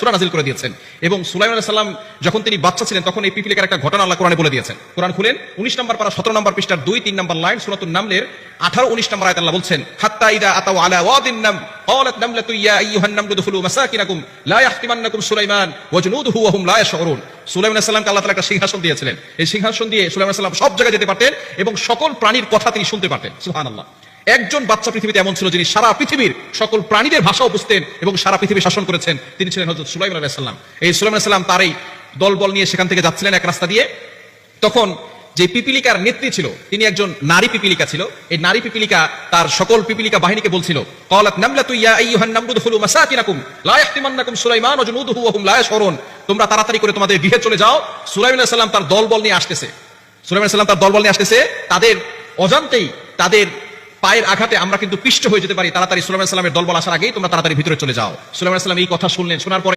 সূরা নাজিল করে দিয়েছেন। এবং সুলাইমান সাল্লাম যখন তিনি বাচ্চা ছিলেন, তখন এই পিপিলিকার একটা ঘটনা আল্লাহ কোরআনে বলে দিয়েছেন। কোরআন খুলেন 19 নম্বর পারা 17 নম্বর পৃষ্ঠার 2 3 নম্বর লাইন সূরাতুন নামলের 18 19 নম্বর আয়াত আল্লাহ বলছেন, হাত্তা ইদা আতাও আলা ওয়াদিন নাম। قالت نملة يا أيها النمل ادخلوا مساكنكم لا يحطمنكم سليمان وجنوده وهم لا يشعرون সুলাইমান আলাইহিস সালামকে আল্লাহ তাআলা একটা সিংহাসন দিয়েছিলেন এই সিংহাসন দিয়ে সুলাইমান আলাইহিস সালাম সব জায়গায় যেতে পারতেন এবং সকল প্রাণীর কথা তিনি শুনতে পারতেন সুবহানাল্লাহ একজন বাচ্চা পৃথিবীতে এমন ছিল যিনি সারা পৃথিবীর সকল প্রাণীদের ভাষাও বুঝতেন এবং সারা পৃথিবী শাসন করেছেন তিনি ছিলেন হজরত সুলাইমান আলাইসাল্লাম এই সুলাইমান আলাইসাল্লাম তার এই দলবল নিয়ে সেখান থেকে যাচ্ছিলেন এক রাস্তা দিয়ে তখন যে পিপিলিকার নেত্রী ছিল, তিনি একজন নারী পিপিলিকা ছিল। এই নারী পিপিলিকা তার সকল পিপিলিকা বাহিনীকে বলছিল, কলাত নামলা আইয়ুহান নামরুদ মাসাকিনাকুম, লা সুলাইমান ওয়া জুনুদুহু ওয়া হুম লা তোমরা তাড়াতাড়ি করে তোমাদের গৃহে চলে যাও। সুলাইমান আলাইহিস সালাম তার দলবল নিয়ে আসতেছে। সুলাইমান আলাইহিস সালাম তার দলবল নিয়ে আসতেছে। তাদের অজান্তেই তাদের পায়ের আঘাতে আমরা কিন্তু পিষ্ট হয়ে যেতে পারি। তাড়াতাড়ি সুলাইমান সালামের দলবল আসার আগেই তোমরা তাড়াতাড়ি ভিতরে চলে যাও। সুলাইমান সালাম এই কথা শুনলেন, শোনার পরে